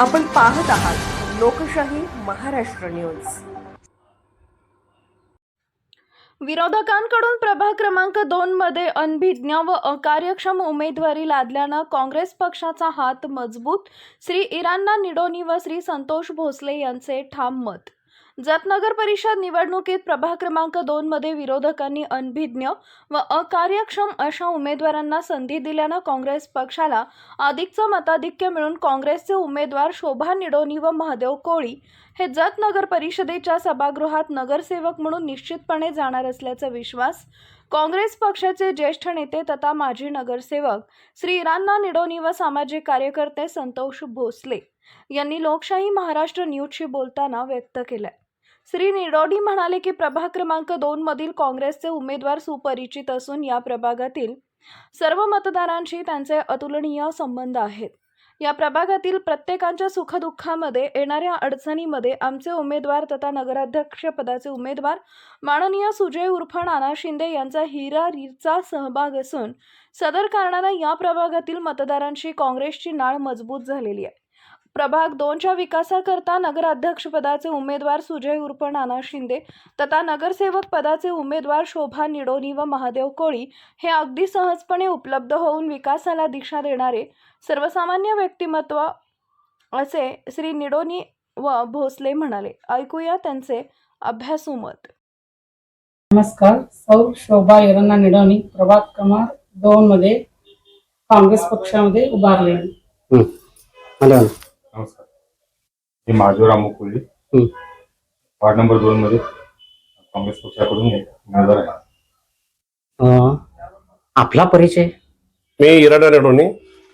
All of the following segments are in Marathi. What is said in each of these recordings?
आपण पाहत आहात लोकशाही महाराष्ट्र न्यूज. विरोधकांकडून प्रभाग क्रमांक दोन मध्ये अनभिज्ञ व अकार्यक्षम उमेदवारी लादल्यानं काँग्रेस पक्षाचा हात मजबूत श्री इरान्ना निडोनी व श्री संतोष भोसले यांचे ठाम मत. जत नगर परिषद निवडणुकीत प्रभाग क्रमांक दोन मध्ये विरोधकांनी अनभिज्ञ व अकार्यक्षम अशा उमेदवारांना संधी दिल्यानं काँग्रेस पक्षाला अधिकचं मताधिक्य मिळून काँग्रेसचे उमेदवार शोभा निडोनी व महादेव कोळी हे जत नगर परिषदेच्या सभागृहात नगरसेवक म्हणून निश्चितपणे जाणार असल्याचा विश्वास काँग्रेस पक्षाचे ज्येष्ठ नेते तथा माजी नगरसेवक श्री इरान्ना निडोनी व सामाजिक कार्यकर्ते संतोष भोसले यांनी लोकशाही महाराष्ट्र न्यूजशी बोलताना व्यक्त केलाय. श्री निडोडी म्हणाले की प्रभाग क्रमांक दोन मधील काँग्रेसचे उमेदवार सुपरिचित असून या प्रभागातील सर्व मतदारांशी त्यांचे अतुलनीय संबंध आहेत. या प्रभागातील प्रत्येकांच्या सुखदुःखामध्ये येणाऱ्या अडचणीमध्ये आमचे उमेदवार तथा नगराध्यक्ष पदाचे उमेदवार माननीय सुजय उर्फ नाना शिंदे यांचा हिरारीचा सहभाग असून सदर कारणानं या प्रभागातील मतदारांशी काँग्रेसची नाळ मजबूत झालेली आहे. प्रभाग दोनच्या विकासाकरता नगराध्यक्ष पदाचे उमेदवार सुजय उर्फ नाना शिंदे तथा नगरसेवक पदाचे उमेदवार शोभा निडोनी व महादेव कोळी हे अगदी सहजपणे उपलब्ध होऊन विकासाला दिशा देणारे सर्वसामान्य व्यक्तिमत्व असे श्री निडोनी व भोसले म्हणाले. ऐकूया त्यांचे अभ्यासू मत नमस्कार. सौ शोभा इराणा निडवणी प्रभाग क्रमांक दोन मध्ये काँग्रेस पक्षामध्ये उभारले नमस्कार. मी माधवराम हम्म. वार्ड नंबर दोन मध्ये काँग्रेस पक्षाकडून उमेदवार आहे अं, आपला परिचय? मी इराणा रेडोनी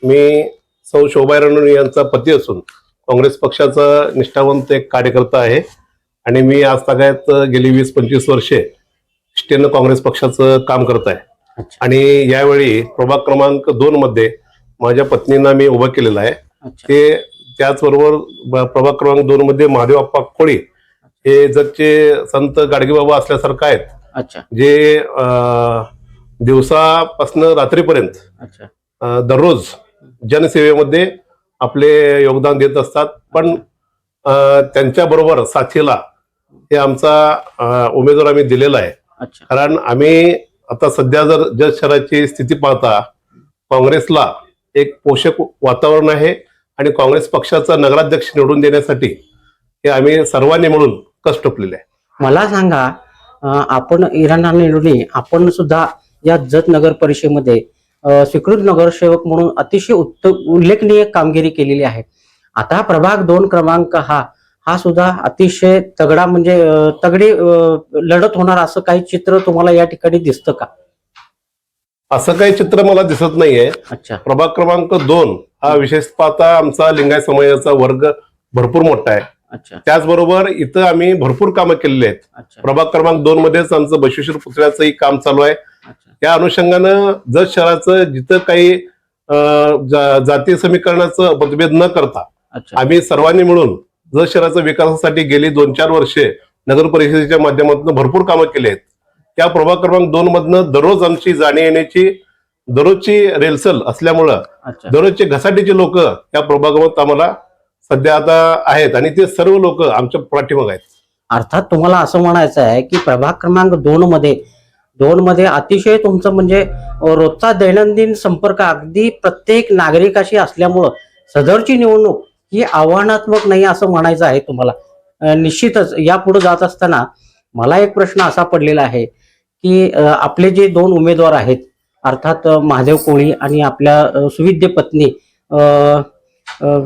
मी सौ शोभा रेडोनी यांचा पती असून काँग्रेस पक्षाचा निष्ठावंत एक कार्यकर्ता आहे. आणि मी आज सगळ्यात गेली वीस पंचवीस वर्षे निष्ठेनं काँग्रेस पक्षाचं काम करत आहे. अच्छा. आणि यावेळी प्रभाग क्रमांक दोन मध्ये माझ्या पत्नींना मी उभं केलेलं आहे. अच्छा. ते त्याचबरोबर प्रभाग क्रमांक दोन मध्ये महादेव अप्पा कोळी हे जगचे संत गाडगेबाबा असल्यासारखं आहेत. अच्छा. जे दिवसापासनं रात्रीपर्यंत दररोज जनसेवेमध्ये आपले योगदान देत असतात. पण अ, त्यांच्याबरोबर साथीला हे आमचा उमेदवार आम्ही दिलेला आहे. कारण आम्ही आता सध्या जर जग शहराची स्थिती पाहता काँग्रेसला एक पोषक वातावरण आहे. आणि काँग्रेस पक्षाचा नगराध्यक्ष निवडून देण्यासाठी हे आम्ही सर्वांनी मिळून कष्ट टोपलेले आहे. मला सांगा आपण इराण निवडून आपण सुद्धा या जत नगर परिषदेमध्ये स्वीकृत नगरसेवक म्हणून अतिशय उत्त उल्लेखनीय कामगिरी केलेली आहे. आता प्रभाग दोन क्रमांक हा हा सुद्धा अतिशय तगडा म्हणजे तगडी लढत होणार असं काही चित्र तुम्हाला या ठिकाणी दिसतं का? असं काही चित्र मला दिसत नाहीये. अच्छा. प्रभाग क्रमांक दोन हा विशेष पाहता आमचा लिंगायत समाजाचा वर्ग भरपूर मोठा आहे. अच्छा. त्याचबरोबर इथं आम्ही भरपूर कामं केलेली आहेत. प्रभाग क्रमांक दोन मध्येच आमचं बशेश्वर पुतळ्याचंही काम चालू आहे. त्या अनुषंगानं जत शहराचं जिथं काही जातीय समीकरणाचं मतभेद न करता अच्छा. आम्ही सर्वांनी मिळून जत शहराच्या विकासासाठी गेली दोन चार वर्षे नगर परिषदेच्या माध्यमातून भरपूर कामं केली आहेत. त्या प्रभाग क्रमांक दोन मधनं दररोज आमची जाणे येण्याची दररोजची रेलचल असल्यामुळं दररोजचे घसाटीचे लोक या प्रभागात आम्हाला सध्या आता आहेत आणि ते सर्व लोक आमच्या पाठीमाग आहेत. अर्थात तुम्हाला असं म्हणायचं आहे की प्रभाग क्रमांक दोन मध्ये दोन मध्ये अतिशय तुमचं म्हणजे रोजचा दैनंदिन संपर्क अगदी प्रत्येक नागरिकाशी असल्यामुळं सदरची निवडणूक ही आव्हानात्मक नाही असं म्हणायचं आहे तुम्हाला. निश्चितच यापुढे जात असताना मला एक प्रश्न असा पडलेला आहे की आपले जे दोन उमेदवार आहेत अर्थात महादेव कोळी आणि आपल्या सुविद्य पत्नी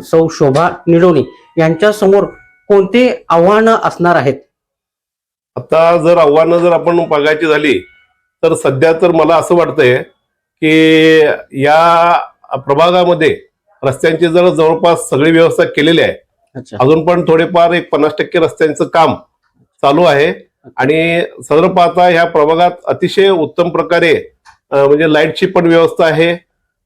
सौ शोभा निडोणी यांच्या समोर कोणते आव्हानं असणार आहेत? आता जर आव्हानं जर आपण बघायची झाली तर सध्या तर मला असं वाटतंय की या प्रभागामध्ये रस्त्यांची जर जवळपास सगळी व्यवस्था केलेली आहे अजून पण थोडेफार एक पन्नास टक्के रस्त्यांचं काम चालू आहे. आणि सदर पाहता ह्या प्रभागात अतिशय उत्तम प्रकारे म्हणजे लाईटची पण व्यवस्था आहे.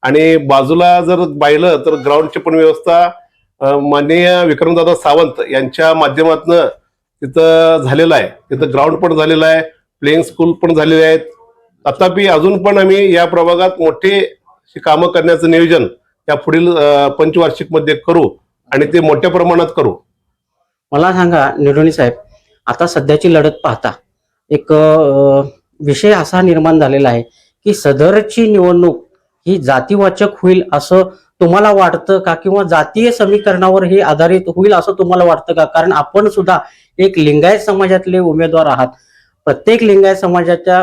आणि बाजूला जर पाहिलं तर ग्राउंडची पण व्यवस्था माननीय विक्रमदादा सावंत यांच्या माध्यमातून तिथं झालेलं आहे. तिथं ग्राउंड पण झालेलं आहे प्लेइंग स्कूल पण झालेले आहेत. तथापि अजून पण आम्ही या प्रभागात मोठी कामं करण्याचं नियोजन या पुढील अं, पंचवार्षिकमध्ये करू आणि ते मोठ्या प्रमाणात करू. मला सांगा निरोणी साहेब आता सध्याची लढत पाहता एक विषय असा निर्माण झालेला आहे की सदरची निवडणूक ही जातीवाचक होईल असं तुम्हाला वाटतं का? किंवा जातीय समीकरणावर हे आधारित होईल असं तुम्हाला वाटतं का? कारण आपण सुद्धा एक लिंगायत समाजातले उमेदवार आहात. प्रत्येक लिंगायत समाजाच्या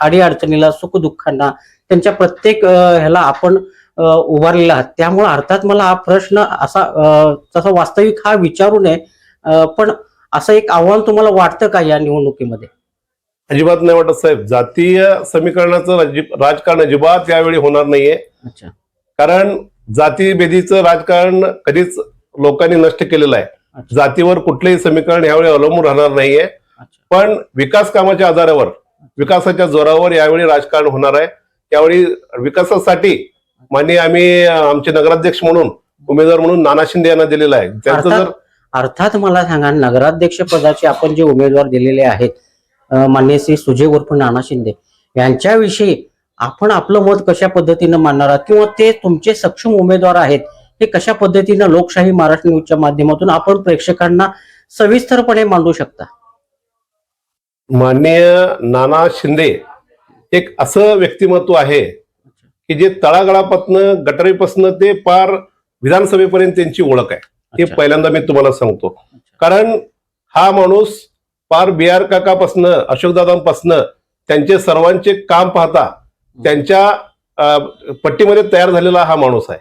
अडीअडचणीला सुखदुःखांना त्यांच्या प्रत्येक ह्याला आपण उभारलेला आहात. त्यामुळे अर्थात मला हा प्रश्न असा तसा वास्तविक हा विचारू नये. पण असं एक आव्हान तुम्हाला वाटतं का या निवडणुकीमध्ये? अजिबात नाही वाटत साहेब. जातीय समीकरणाचं राजी- राजकारण अजिबात यावेळी होणार नाहीये. अच्छा. कारण जातीभेदीचं राजकारण कधीच लोकांनी नष्ट केलेलं आहे. जातीवर कुठलेही समीकरण यावेळी अवलंबून राहणार नाहीये. पण विकास कामाच्या आधारावर विकासाच्या जोरावर यावेळी राजकारण होणार आहे. यावेळी विकासासाठी माननीय आम्ही आमचे नगराध्यक्ष म्हणून उमेदवार म्हणून नाना शिंदे यांना दिलेला आहे. त्यांचं जर अर्थात मला सांगा नगराध्यक्ष पदाचे आपण जे उमेदवार दिलेले आहेत मान्य श्री सुजय उर्फ नाना शिंदे यांच्याविषयी आपण आपलं मत कशा पद्धतीनं मानणार आहात? किंवा ते तुमचे सक्षम उमेदवार आहेत हे कशा पद्धतीनं लोकशाही महाराष्ट्र न्यूजच्या माध्यमातून आपण प्रेक्षकांना सविस्तरपणे मांडू शकता? माननीय नाना शिंदे एक असं व्यक्तिमत्व आहे की जे तळागाळापासनं गटरीपासनं ते पार विधानसभेपर्यंत त्यांची ओळख आहे. हे. पहिल्यांदा मी तुम्हाला सांगतो. कारण हा माणूस पार बी आर काकापासनं अशोकदादांपासनं त्यांचे सर्वांचे काम पाहता त्यांच्या पट्टीमध्ये तयार झालेला हा माणूस आहे.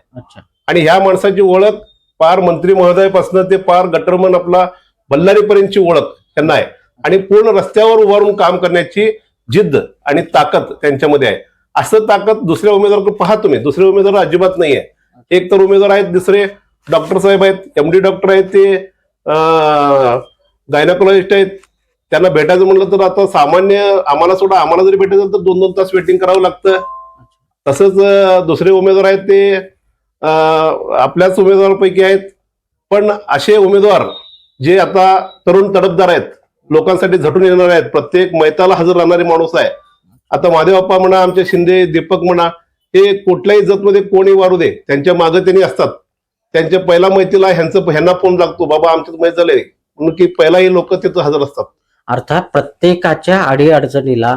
आणि ह्या माणसाची ओळख पार मंत्री महोदयापासून ते पार गटरमन आपला बल्लारीपर्यंतची ओळख त्यांना आहे. आणि पूर्ण रस्त्यावर उभारून काम करण्याची जिद्द आणि ताकद त्यांच्यामध्ये आहे. असं ताकद दुसऱ्या उमेदवार पहा तुम्ही. दुसरे उमेदवार अजिबात नाही आहे एक तर उमेदवार आहेत दुसरे डॉक्टर साहेब आहेत एम डी डॉक्टर आहेत ते गायनाकोलॉजिस्ट आहेत. त्यांना भेटायचं म्हणलं तर आता सामान्य आम्हाला सुद्धा आम्हाला जरी भेटायचं तर दोन दोन तास वेटिंग करावं लागतं. तसंच दुसरे उमेदवार आहेत ते आपल्याच उमेदवारांपैकी आहेत. पण असे उमेदवार जे आता तरुण तडपदार आहेत लोकांसाठी झटून येणार आहेत. प्रत्येक मैताला हजर राहणारे माणूस आहे. आता महादेवप्पा म्हणा आमचे शिंदे दीपक म्हणा हे कुठल्याही जतमध्ये कोणी वारू दे त्यांच्या मागे त्यांनी असतात. त्यांच्या पहिला मैतीला ह्यांचं ह्यांना फोन लागतो बाबा आमच्यात मैत झाले म्हणून की पहिलाही लोक तिथं हजर असतात. अर्थात प्रत्येकाच्या अडीअडचणीला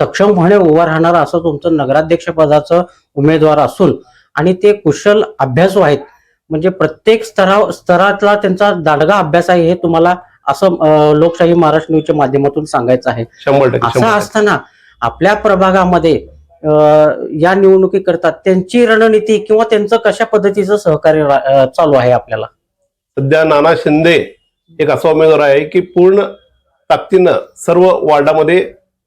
सक्षमपणे उभा राहणार असं तुमचं नगराध्यक्ष पदाचं उमेदवार असून आणि ते कुशल अभ्यासू आहेत. म्हणजे प्रत्येक स्तरा स्तरातला त्यांचा दांडगा अभ्यास आहे हे तुम्हाला असं लोकशाही महाराष्ट्र न्यूजच्या माध्यमातून सांगायचं आहे. असं. असताना आपल्या प्रभागामध्ये या निवडणुकी करतात त्यांची रणनीती किंवा त्यांचं कशा पद्धतीचं सहकार्य चालू आहे आपल्याला? सध्या नाना शिंदे एक असा उमेदवार आहे की पूर्ण ताकदीनं सर्व वार्डामध्ये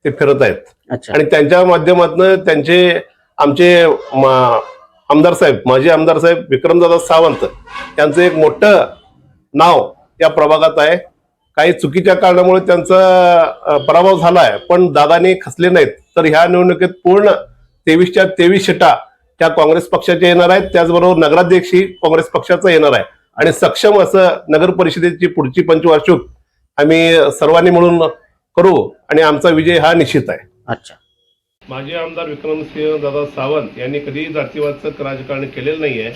ते फिरत आहेत. आणि त्यांच्या माध्यमातून त्यांचे आमचे आमदार साहेब माजी आमदार साहेब विक्रमदादा सावंत यांचं एक मोठं नाव या प्रभागात आहे. काही चुकीच्या कारणामुळे त्यांचा पराभव झाला आहे पण दादानी खसले नाहीत. तर ह्या निवडणुकीत पूर्ण तेवीसच्या तेवीस शिटा त्या काँग्रेस पक्षाच्या येणार आहेत. त्याचबरोबर नगराध्यक्षही काँग्रेस पक्षाचा येणार आहे. आणि सक्षम असं नगर परिषदेची पुढची पंचवार्षिक आम्ही सर्वांनी मिळून करू आणि आमचा विजय हा निश्चित आहे. अच्छा. माजी आमदार विक्रमसिंह दादा सावंत यांनी कधीही जातीवादचं राजकारण केलेलं नाही आहे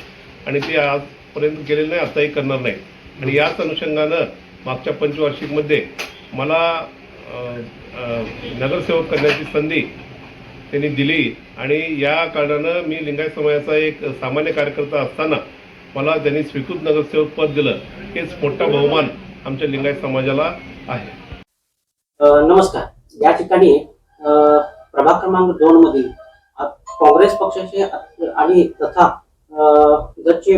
आणि ते आजपर्यंत केलेलं नाही आताही करणार नाही आणि याच अनुषंगानं मागच्या पंचवार्षिकमध्ये मला नगरसेवक करण्याची संधी त्यांनी दिली आणि या कारणानं मी लिंगायत समाजाचा एक सामान्य कार्यकर्ता असताना मला त्यांनी स्वीकृत नगरसेवक पद दिलं. हेच मोठा बहुमान आमच्या लिंगायत समाजाला आहे. नमस्कार. या ठिकाणी प्रभाग क्रमांक दोन मधील काँग्रेस पक्षाचे आणि तथा अ,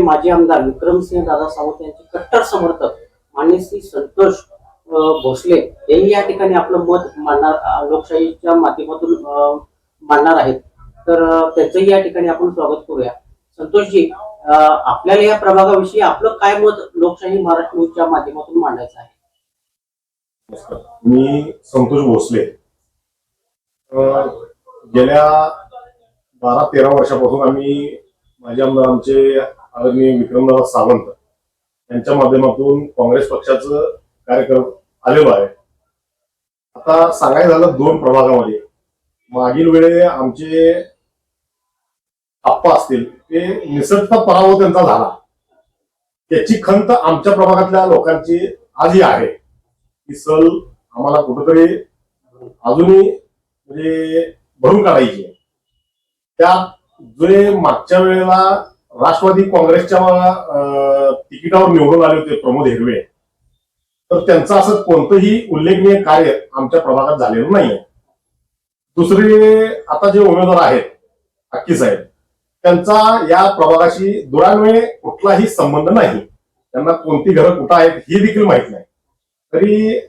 माजी आमदार विक्रमसिंह दादा सावंत यांचे कट्टर समर्थक मान्य श्री संतोष भोसले यांनी या ठिकाणी आपलं मत मांडणार लोकशाहीच्या माध्यमातून मांडणार आहेत. तर त्यांचंही या ठिकाणी आपण स्वागत करूया. संतोषजी आपल्याला या प्रभागाविषयी आपलं काय मत लोकशाही महाराष्ट्र न्यूजच्या माध्यमातून मांडायचं आहे? मी संतोष भोसले. गेल्या बारा तेरा वर्षापासून आम्ही माझे आमदार आमचे आदरणीय विक्रमदादा सावंत यांच्या माध्यमातून काँग्रेस पक्षाचं कार्यक्रम करत आलेलो आहे. आता सांगायचं झालं दोन प्रभागामध्ये. मागील वेळे आमचे आप्पा असतील ते निसटता पराभव त्यांचा झाला. त्याची खंत आमच्या प्रभागातल्या लोकांची आजही आहे. ही सल आम्हाला कुठंतरी अजूनही म्हणजे भरून काढायची आहे. त्या जे मागच्या वेळेला राष्ट्रवादी काँग्रेसच्या तिकिटावर निवडून आले होते प्रमोद हिरवे तर त्यांचं असं कोणतंही उल्लेखनीय कार्य आमच्या प्रभागात झालेलं नाहीये. दुसरे आता जे उमेदवार आहेत अक्की साहेब त्यांचा या प्रभागाशी दुरान्वये कुठलाही संबंध नाही. त्यांना कोणती घरं कुठं आहेत ही देखील माहीत नाही. तरी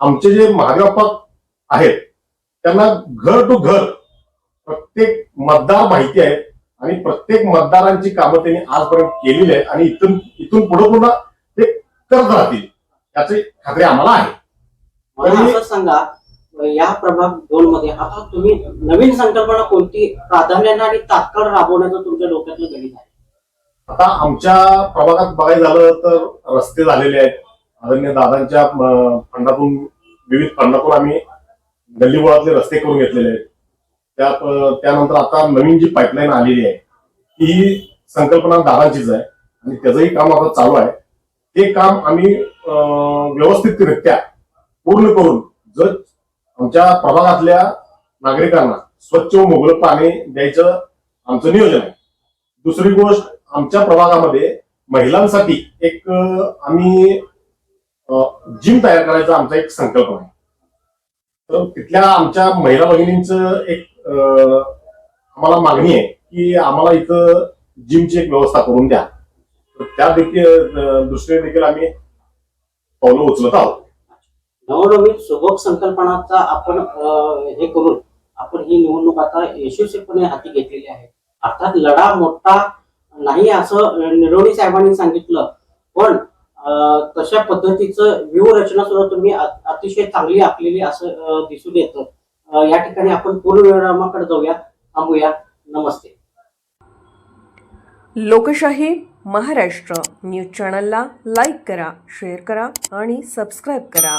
आमचे जे महादेवप्पा आहेत त्यांना घर टू घर प्रत्येक मतदार माहिती आहे. आणि प्रत्येक मतदारांची कामं त्यांनी आजपर्यंत केलेली आहेत आणि इथून इथून पुढे पुन्हा ते करत राहतील याची खात्री आम्हाला आहे. मला तरी- असं सांगा या प्रभाग दोन मध्ये आता तुम्ही नवीन संकल्पना कोणती प्राधान्याने आणि तात्काळ राबवण्याचं तुमच्या डोक्यातलं गणित आहे? आता आमच्या प्रभागात बघायचं झालं तर रस्ते झालेले आहेत. आदरणीय दादांच्या फंडातून विविध फंडातून आम्ही गल्लीबोळातले रस्ते करून घेतलेले आहेत. त्यात त्यानंतर आता नवीन जी पाईपलाईन आलेली आहे ही संकल्पना दादांचीच आहे. आणि त्याचंही काम आता चालू आहे. ते काम आम्ही अं, व्यवस्थितरित्या पूर्ण करून जर आमच्या प्रभागातल्या नागरिकांना स्वच्छ व मोगलं पाणी द्यायचं आमचं नियोजन आहे. दुसरी गोष्ट आमच्या प्रभागामध्ये महिलांसाठी एक आम्ही जिम तयार करायचा आमचा एक संकल्प आहे. तर तिथल्या आमच्या महिला भगिनींचं एक आम्हाला मागणी आहे की आम्हाला इथं जिमची एक व्यवस्था करून द्या. त्या देखील दृष्टीने देखील आम्ही पावलं उचलत आहोत. नवनवीन सुबक संकल्पनाचा आपण हे करून आपण ही निवडणूक आता यशस्वीपणे हाती घेतलेली आहे. अर्थात लढा मोठा नाही असं निरोणी साहेबांनी सांगितलं पण तशा पद्धतीचं व्यूहरचना सुद्धा तुम्ही अतिशय चांगली आखलेली असं दिसून येतं. या ठिकाणी आपण पूर्वविरामाकडे जाऊया थांबूया. नमस्ते. लोकशाही महाराष्ट्र न्यूज चॅनलला लाईक करा शेअर करा आणि सबस्क्राईब करा.